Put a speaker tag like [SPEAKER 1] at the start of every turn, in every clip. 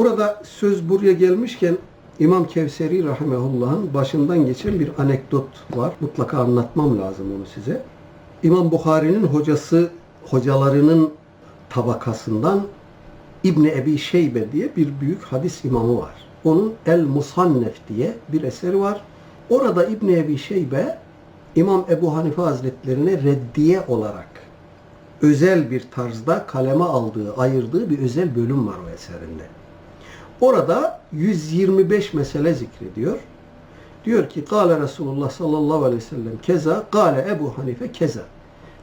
[SPEAKER 1] Burada söz buraya gelmişken İmam Kevseri Rahimehullah'ın başından geçen bir anekdot var. Mutlaka anlatmam lazım onu size. İmam Bukhari'nin hocası, hocalarının tabakasından İbni Ebi Şeybe diye bir büyük hadis imamı var. Onun El Musannef diye bir eseri var. Orada İbni Ebi Şeybe İmam Ebu Hanife Hazretlerine reddiye olarak özel bir tarzda kaleme aldığı, ayırdığı bir özel bölüm var o eserinde. Orada 125 mesele zikrediyor. Diyor ki Kale Resulullah sallallahu aleyhi ve sellem keza, Kale Ebu Hanife keza.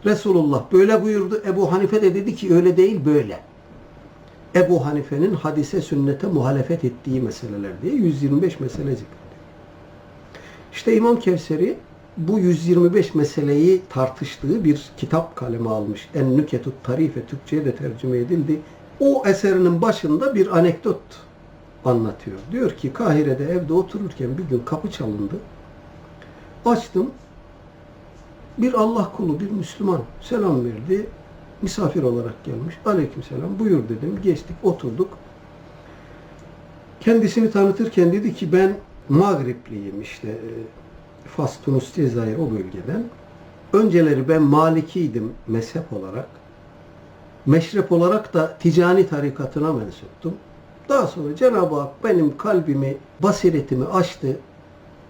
[SPEAKER 1] Resulullah böyle buyurdu. Ebu Hanife de dedi ki öyle değil böyle. Ebu Hanife'nin hadise sünnete muhalefet ettiği meseleler diye 125 mesele zikrediyor. İşte İmam Kevseri bu 125 meseleyi tartıştığı bir kitap kaleme almış. En Nüketut Tarife Türkçe'ye de tercüme edildi. O eserinin başında bir anekdot anlatıyor. Diyor ki Kahire'de evde otururken bir gün kapı çalındı. Açtım. Bir Allah kulu, bir Müslüman selam verdi. Misafir olarak gelmiş. Aleyküm selam. Buyur dedim. Geçtik, oturduk. Kendisini tanıtırken dedi ki ben Magripliyim işte. e, Fas, Tunus, Cezayir o bölgeden. Önceleri ben Malikiydim mezhep olarak. Meşrep olarak da ticani tarikatına mensuptum. Daha sonra Cenab-ı Hak benim kalbimi, basiretimi açtı.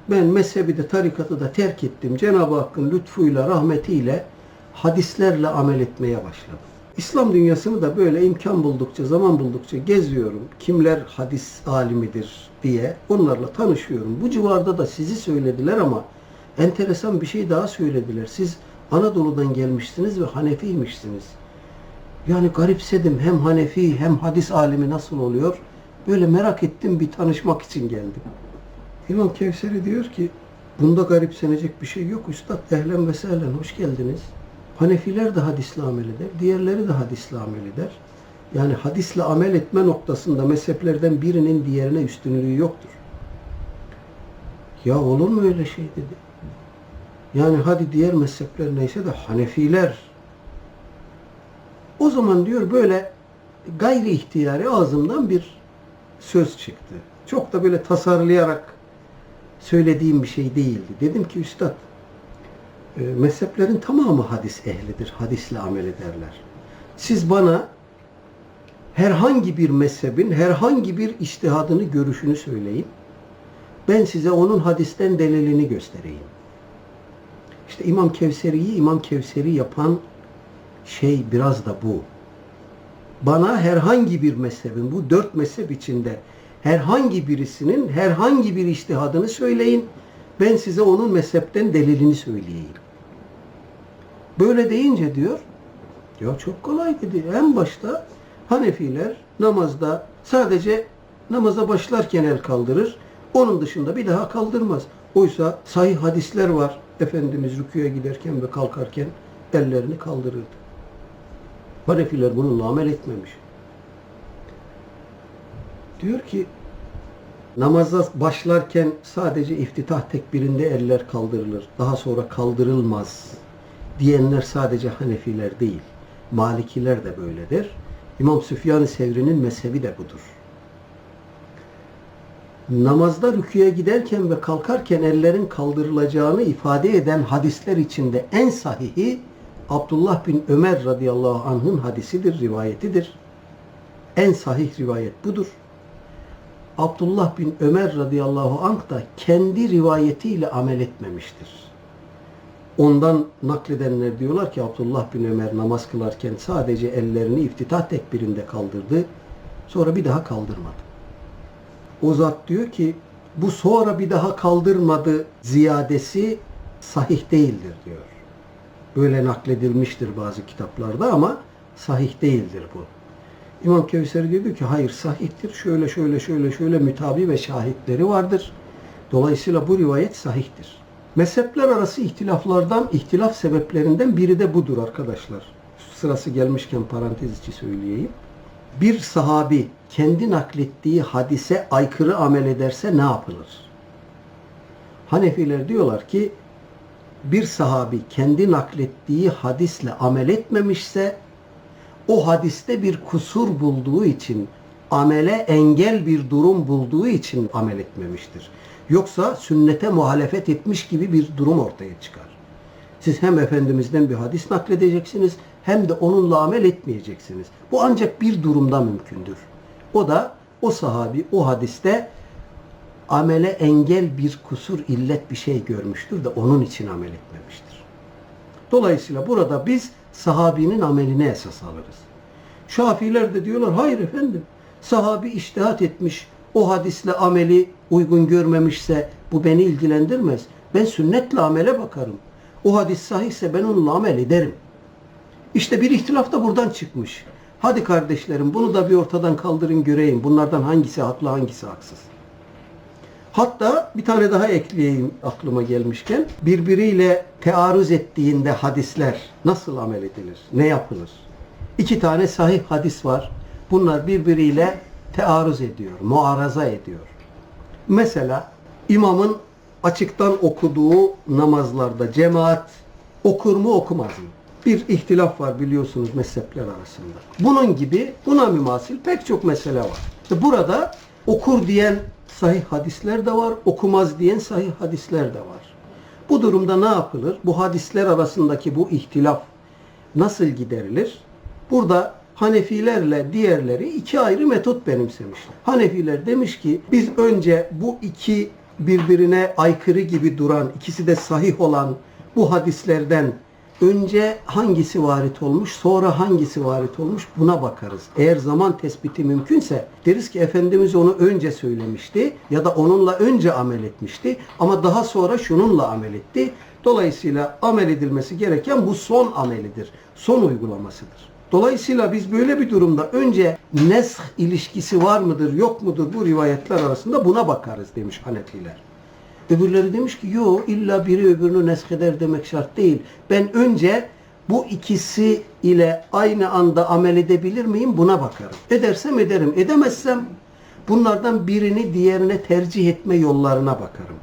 [SPEAKER 1] Ben mezhebi de tarikatı da terk ettim. Cenab-ı Hakk'ın lütfuyla, rahmetiyle hadislerle amel etmeye başladım. İslam dünyasını da böyle imkan buldukça, zaman buldukça geziyorum. Kimler hadis alimidir diye onlarla tanışıyorum. Bu civarda da sizi söylediler ama enteresan bir şey daha söylediler. Siz Anadolu'dan gelmişsiniz ve Hanefiymişsiniz. Yani garipsedim hem Hanefi hem hadis alimi nasıl oluyor? Böyle merak ettim bir tanışmak için geldim. İmam Kevseri diyor ki bunda garipsenecek bir şey yok üstad. Ehlen ve sehlen hoş geldiniz. Hanefiler de hadisle amel eder. Diğerleri de hadisle amel eder. Yani hadisle amel etme noktasında mezheplerden birinin diğerine üstünlüğü yoktur. Ya olur mu öyle şey dedi. Yani hadi diğer mezhepler neyse de Hanefiler o zaman diyor böyle gayri ihtiyari ağzımdan bir söz çıktı. Çok da böyle tasarlayarak söylediğim bir şey değildi. Dedim ki üstad e, mezheplerin tamamı hadis ehlidir. Hadisle amel ederler. Siz bana herhangi bir mezhebin herhangi bir iştihadını, görüşünü söyleyin. Ben size onun hadisten delilini göstereyim. İşte İmam Kevseri'yi İmam Kevseri yapan şey biraz da bu. Bana herhangi bir mezhebin, bu dört mezhep içinde herhangi birisinin herhangi bir iştihadını söyleyin. Ben size onun mezhepten delilini söyleyeyim. Böyle deyince diyor, ya çok kolay dedi. En başta Hanefiler namazda sadece namaza başlarken el kaldırır. Onun dışında bir daha kaldırmaz. Oysa sahih hadisler var. Efendimiz rüküye giderken ve kalkarken ellerini kaldırırdı. Hanefiler bununla amel etmemiş. Diyor ki namaza başlarken sadece iftitah tekbirinde eller kaldırılır. Daha sonra kaldırılmaz diyenler sadece Hanefiler değil. Malikiler de böyledir. İmam Süfyan-ı Sevri'nin mezhebi de budur. Namazda rüküye giderken ve kalkarken ellerin kaldırılacağını ifade eden hadisler içinde en sahihi Abdullah bin Ömer radıyallahu anh'ın hadisidir, rivayetidir. En sahih rivayet budur. Abdullah bin Ömer radıyallahu anh da kendi rivayetiyle amel etmemiştir. Ondan nakledenler diyorlar ki Abdullah bin Ömer namaz kılarken sadece ellerini iftitah tekbirinde kaldırdı. Sonra bir daha kaldırmadı. O zat diyor ki bu sonra bir daha kaldırmadı ziyadesi sahih değildir diyor. Böyle nakledilmiştir bazı kitaplarda ama sahih değildir bu. İmam Kevser diyor ki hayır sahihtir. Şöyle şöyle şöyle şöyle mütabi ve şahitleri vardır. Dolayısıyla bu rivayet sahihtir. Mezhepler arası ihtilaflardan, ihtilaf sebeplerinden biri de budur arkadaşlar. Sırası gelmişken parantez içi söyleyeyim. Bir sahabi kendi naklettiği hadise aykırı amel ederse ne yapılır? Hanefiler diyorlar ki bir sahabi kendi naklettiği hadisle amel etmemişse o hadiste bir kusur bulduğu için amele engel bir durum bulduğu için amel etmemiştir. Yoksa sünnete muhalefet etmiş gibi bir durum ortaya çıkar. Siz hem Efendimiz'den bir hadis nakledeceksiniz hem de onunla amel etmeyeceksiniz. Bu ancak bir durumda mümkündür. O da o sahabi o hadiste amele engel bir kusur, illet bir şey görmüştür de onun için amel etmemiştir. Dolayısıyla burada biz sahabinin ameline esas alırız. Şafiler de diyorlar hayır efendim sahabi iştihat etmiş o hadisle ameli uygun görmemişse bu beni ilgilendirmez. Ben sünnetle amele bakarım. O hadis sahihse ben onunla amel ederim. İşte bir ihtilaf da buradan çıkmış. Hadi kardeşlerim bunu da bir ortadan kaldırın göreyim. Bunlardan hangisi haklı hangisi haksız. Hatta bir tane daha ekleyeyim aklıma gelmişken. Birbiriyle tearruz ettiğinde hadisler nasıl amel edilir? Ne yapılır? İki tane sahih hadis var. Bunlar birbiriyle tearruz ediyor, muaraza ediyor. Mesela imamın açıktan okuduğu namazlarda cemaat okur mu okumaz mı? Bir ihtilaf var biliyorsunuz mezhepler arasında. Bunun gibi buna mümasil pek çok mesele var. Burada okur diyen sahih hadisler de var, okumaz diyen sahih hadisler de var. Bu durumda ne yapılır? Bu hadisler arasındaki bu ihtilaf nasıl giderilir? Burada Hanefilerle diğerleri iki ayrı metot benimsemişler. Hanefiler demiş ki biz önce bu iki birbirine aykırı gibi duran, ikisi de sahih olan bu hadislerden önce hangisi varit olmuş, sonra hangisi varit olmuş buna bakarız. Eğer zaman tespiti mümkünse deriz ki Efendimiz onu önce söylemişti ya da onunla önce amel etmişti ama daha sonra şununla amel etti. Dolayısıyla amel edilmesi gereken bu son amelidir, son uygulamasıdır. Dolayısıyla biz böyle bir durumda önce nesh ilişkisi var mıdır yok mudur bu rivayetler arasında buna bakarız demiş Hanefiler. Öbürleri demiş ki yo illa biri öbürünü nesk eder demek şart değil. Ben önce bu ikisi ile aynı anda amel edebilir miyim buna bakarım. Edersem ederim. Edemezsem bunlardan birini diğerine tercih etme yollarına bakarım.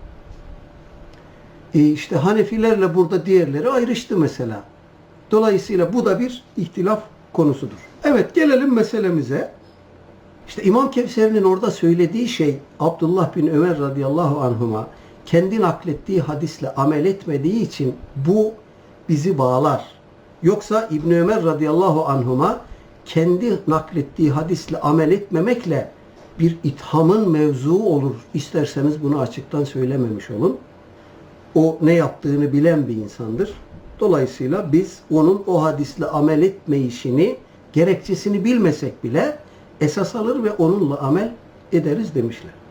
[SPEAKER 1] E işte Hanefilerle burada diğerleri ayrıştı mesela. Dolayısıyla bu da bir ihtilaf konusudur. Evet gelelim meselemize. İşte İmam Kevser'in orada söylediği şey Abdullah bin Ömer radıyallahu anhuma kendi naklettiği hadisle amel etmediği için bu bizi bağlar. Yoksa İbn Ömer radıyallahu anhuma kendi naklettiği hadisle amel etmemekle bir ithamın mevzuu olur. İsterseniz bunu açıktan söylememiş olun. O ne yaptığını bilen bir insandır. Dolayısıyla biz onun o hadisle amel etmeyişini, gerekçesini bilmesek bile esas alır ve onunla amel ederiz demişler.